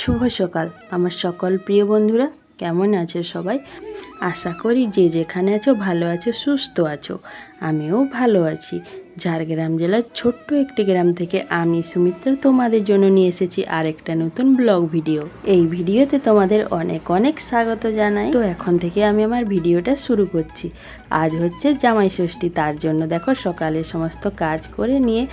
শুভ সকাল। আমার সকল প্রিয় বন্ধুরা, কেমন আছো সবাই? আশা করি যে যেখানে আছো, ভালো আছো, সুস্থ আছো। আমিও ভালো আছি। ঝাড়গ্রাম জেলার ছোট্ট একটি গ্রাম থেকে আমি সুমিত্রা তোমাদের জন্য নিয়ে এসেছি আরেকটা নতুন ব্লগ ভিডিও। এই ভিডিওতে তোমাদের অনেক অনেক স্বাগত জানাই। তো এখন থেকে আমি আমার ভিডিওটা শুরু করছি। আজ হচ্ছে জামাই ষষ্ঠী তার জন্য দেখো সকালে সমস্ত কাজ করে নিয়ে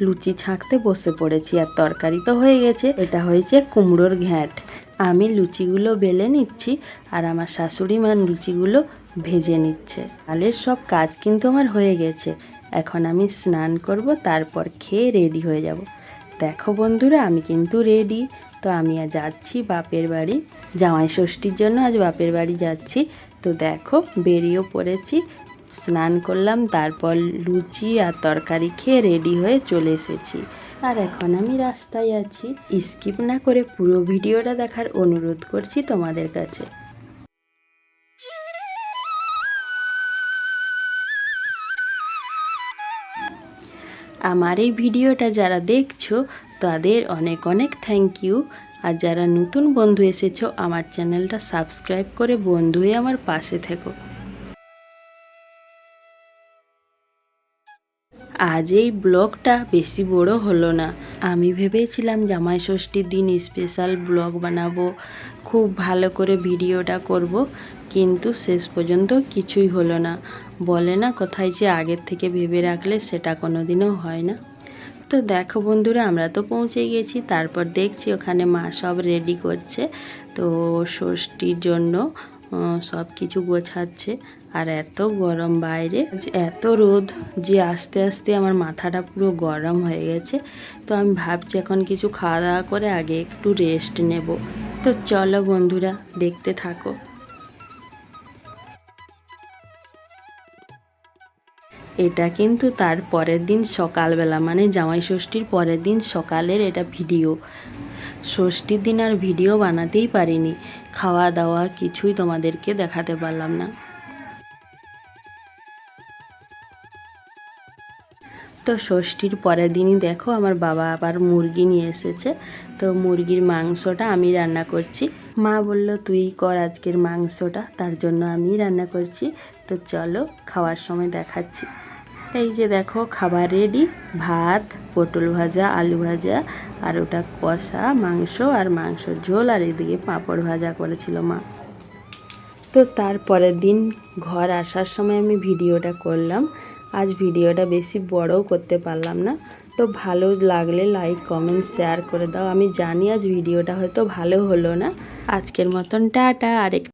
লুচি ছাঁকতে বসে পড়েছি আর তরকারি তো হয়ে গেছে। এটা হয়েছে কুমড়োর ঘ্যাঁট। আমি লুচিগুলো বেলে নিচ্ছি আর আমার শাশুড়ি মা লুচিগুলো ভেজে নিচ্ছে। কালের সব কাজ কিন্তু আমার হয়ে গেছে। এখন আমি স্নান করব, তারপর খেয়ে রেডি হয়ে যাব। দেখো বন্ধুরা, আমি কিন্তু রেডি। তো আমি আজ যাচ্ছি বাপের বাড়ি। জামাই ষষ্ঠীর জন্য আজ বাপের বাড়ি যাচ্ছি। তো দেখো, বেরিয়েও পড়েছি। স্নান করলাম, তারপর লুচি আর তরকারি খেয়ে রেডি হয়ে চলে এসেছি। আর এখন আমি রাস্তায় আছি। স্কিপ না করে পুরো ভিডিওটা দেখার অনুরোধ করছি তোমাদের কাছে। আমার এই ভিডিওটা যারা দেখছ, তাদের অনেক অনেক থ্যাংক ইউ আর যারা নতুন বন্ধু এসেছ, আমার চ্যানেলটা সাবস্ক্রাইব করে বন্ধু হয়ে আমার পাশে থেকো। আজ এই ব্লগটা বেশি বড় হলো না। আমি ভেবেছিলাম জামাই ষষ্ঠীর দিন স্পেশাল ব্লগ বানাবো, খুব ভালো করে ভিডিওটা করব, কিন্তু শেষ পর্যন্ত কিছুই হলো না। বলে না কোথায় যে আগের থেকে ভেবে রাখলে সেটা কোনো দিনও হয় না। তো দেখো বন্ধুরা, আমরা তো পৌঁছে গেছি, তারপর দেখছি ওখানে মা সব রেডি করছে। তো ষষ্ঠীর জন্য সব কিছু গোছাচ্ছে। আর এত গরম বাইরে, এত রোদ যে আস্তে আস্তে আমার মাথাটা পুরো গরম হয়ে গেছে। তো আমি ভাবছি এখন কিছু খাওয়া দাওয়া করে আগে একটু রেস্ট নেব। তো চলো বন্ধুরা, দেখতে থাকো। এটা কিন্তু তার পরের দিন সকালবেলা মানে জামাই ষষ্ঠীর পরের দিন সকালের এটা ভিডিও ষষ্ঠীর দিন আর ভিডিও বানাতেই পারিনি। খাওয়া দাওয়া কিছুই তোমাদেরকে দেখাতে পারলাম না। তো ষষ্ঠীর পরের দিনই দেখো আমার বাবা আবার মুরগি নিয়ে এসেছে। তো মুরগির মাংসটা আমি রান্না করছি। মা বলল, তুই কর আজকের মাংসটা, তার জন্য আমি রান্না করছি। তো চলো খাওয়ার সময় দেখাচ্ছি। এই যে দেখো, খাবার রেডি ভাত, পটল ভাজা, আলু ভাজা, আর ওটা কষা, মাংস আর মাংসর ঝোল, আর এদিকে পাঁপড় ভাজা করেছিল মা। তো তারপরের দিন ঘর আসার সময় আমি ভিডিওটা করলাম। আজ ভিডিওটা বেশি বড়ও করতে পারলাম না। তো ভালো লাগলে লাইক কমেন্ট শেয়ার করে দাও। আমি জানি আজ ভিডিওটা হয়তো ভালো হলো না। আজকের মতন টাটা, আরেকটা